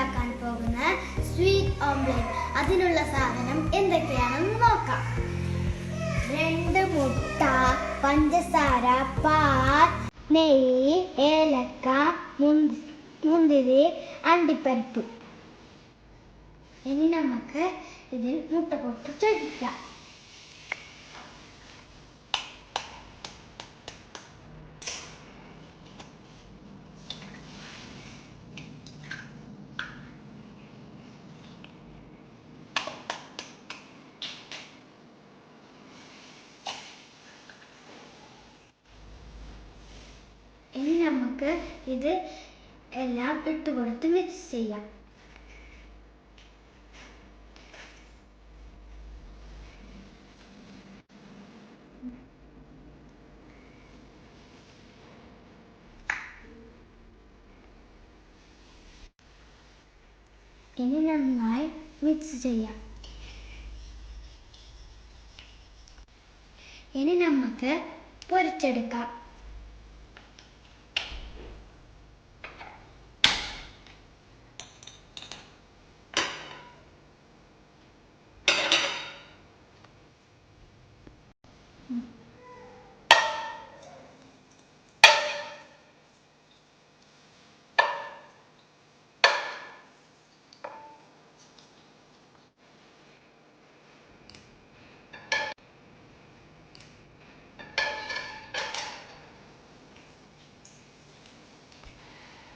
ഉണ്ടാക്കാൻ പോകുന്ന sweet omelette അതിനുള്ള സാധനം എന്തൊക്കെയാണെന്ന് നോക്കാം. രണ്ട് മുട്ട പഞ്ചസാര പാൽ നെയ്യ് ഏലക്ക മുന്തി- മുന്തിരി അണ്ടിപ്പരിപ്പ്. ഇനി നമുക്ക് ഇതിൽ മുട്ട പൊട്ട് ചൊടിക്കാം ഇനി നമുക്ക് ഇത് എല്ലാം ഇട്ട് കൊടുത്ത് മിക്സ് ചെയ്യാം. ഇനി നന്നായി മിക്സ് ചെയ്യാം. ഇനി നമുക്ക് പൊരിച്ചെടുക്കാം.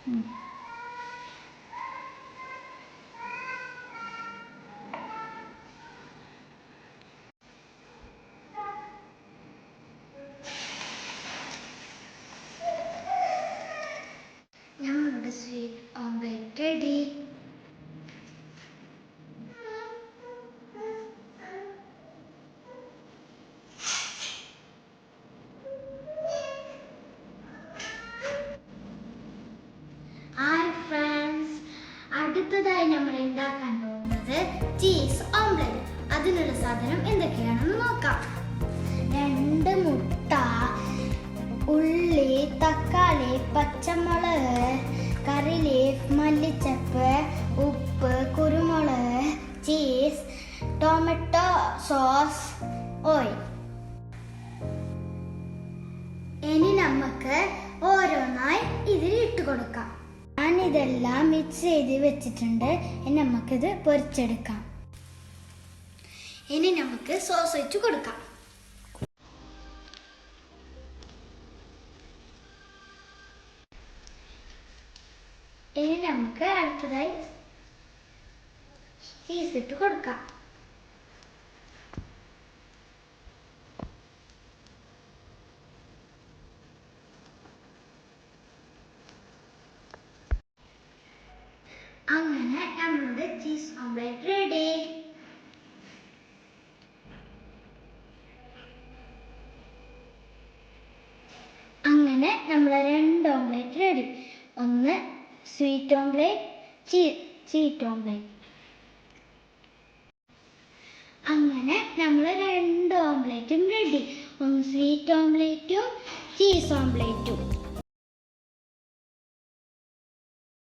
음. നമ്മൾ ഉണ്ടാക്കാൻ പോകുന്നത് ചീസ് ഓംലെറ്റ്. അതിനുള്ള സാധനം എന്തൊക്കെയാണെന്ന് നോക്കാം. രണ്ട് മുട്ട ഉള്ളി തക്കാളി പച്ചമുളക് കറി മല്ലിച്ചപ്പ് ഉപ്പ് കുരുമുളക് ചീസ് ടൊമാറ്റോ സോസ് ഓയിൽ ഇനി നമുക്ക് ഓരോന്നായി ഇതിൽ ഇട്ട് കൊടുക്കാം. ഞാനിതെല്ലാം മിക്സ് ചെയ്ത് വെച്ചിട്ടുണ്ട്. ഇനി നമുക്കിത് പൊരിച്ചെടുക്കാം. ഇനി നമുക്ക് സോസ് വെച്ച് കൊടുക്കാം. ഇനി നമുക്ക് അടുത്തതായി ചീസ് ഇട്ട് കൊടുക്കാം അങ്ങനെ ചീസ് റെഡി അങ്ങനെ നമ്മൾ രണ്ട് ഓംലെറ്റ് റെഡി ഒന്ന് സ്വീറ്റ് ഓംലെറ്റ് ചീ ചീറ്റ് ഓംലെറ്റ് അങ്ങനെ നമ്മൾ രണ്ട് ഓംലേറ്റും റെഡി ഒന്ന് സ്വീറ്റ് ഓംലെറ്റും ചീസ് ഓംലെറ്റും